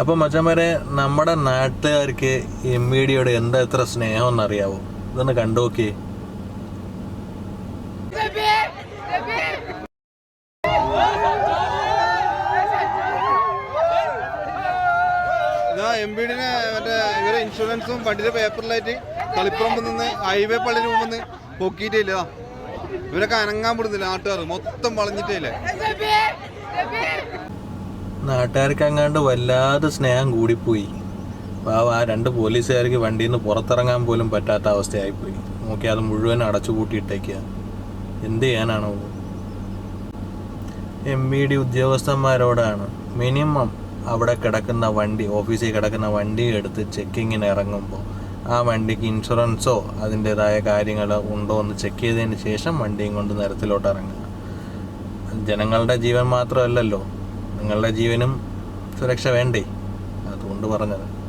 അപ്പോൾ മച്ചന്മാരെ നമ്മുടെ നാട്ടുകാർക്ക് എം വി ഡിയോട് എന്താ എത്ര സ്നേഹം എന്നറിയാവോ ഇതൊന്ന് കണ്ടുനോക്കിയേ ഇതാ എം ബി ഡിനെ മറ്റേ ഇവരെ ഇൻഷുറൻസും വണ്ടിയുടെ പേപ്പറിലായിട്ട് കളിപ്പുറമ്പ് നിന്ന് ഹൈവേ പള്ളിന് മുമ്പ് പൊക്കിയിട്ടില്ല ഇവരൊക്കെ അനങ്ങാൻ വിടുന്നില്ല നാട്ടുകാർ. മൊത്തം വളഞ്ഞിട്ടില്ലേ നാട്ടുകാർക്ക് അങ്ങാണ്ട് വല്ലാതെ സ്നേഹം കൂടിപ്പോയി. പാവ ആ രണ്ട് പോലീസുകാർക്ക് വണ്ടിയിൽ നിന്ന് പുറത്തിറങ്ങാൻ പോലും പറ്റാത്ത അവസ്ഥയായിപ്പോയി. നോക്കി അത് മുഴുവൻ അടച്ചുപൂട്ടിയിട്ടേക്കുക എന്ത് ചെയ്യാനാണോ? എം വി ഡി ഉദ്യോഗസ്ഥന്മാരോടാണ്. മിനിമം അവിടെ കിടക്കുന്ന വണ്ടി ഓഫീസിൽ കിടക്കുന്ന വണ്ടി എടുത്ത് ചെക്കിങ്ങിന് ഇറങ്ങുമ്പോൾ ആ വണ്ടിക്ക് ഇൻഷുറൻസോ അതിന്റെതായ കാര്യങ്ങൾ ഉണ്ടോ എന്ന് ചെക്ക് ചെയ്തതിന് ശേഷം വണ്ടിയും കൊണ്ട് നിരത്തിലോട്ട് ഇറങ്ങുക. ജനങ്ങളുടെ ജീവൻ മാത്രമല്ലല്ലോ. നിങ്ങളുടെ ജീവനും സുരക്ഷ വേണ്ടേ? അതുകൊണ്ട് പറഞ്ഞത്.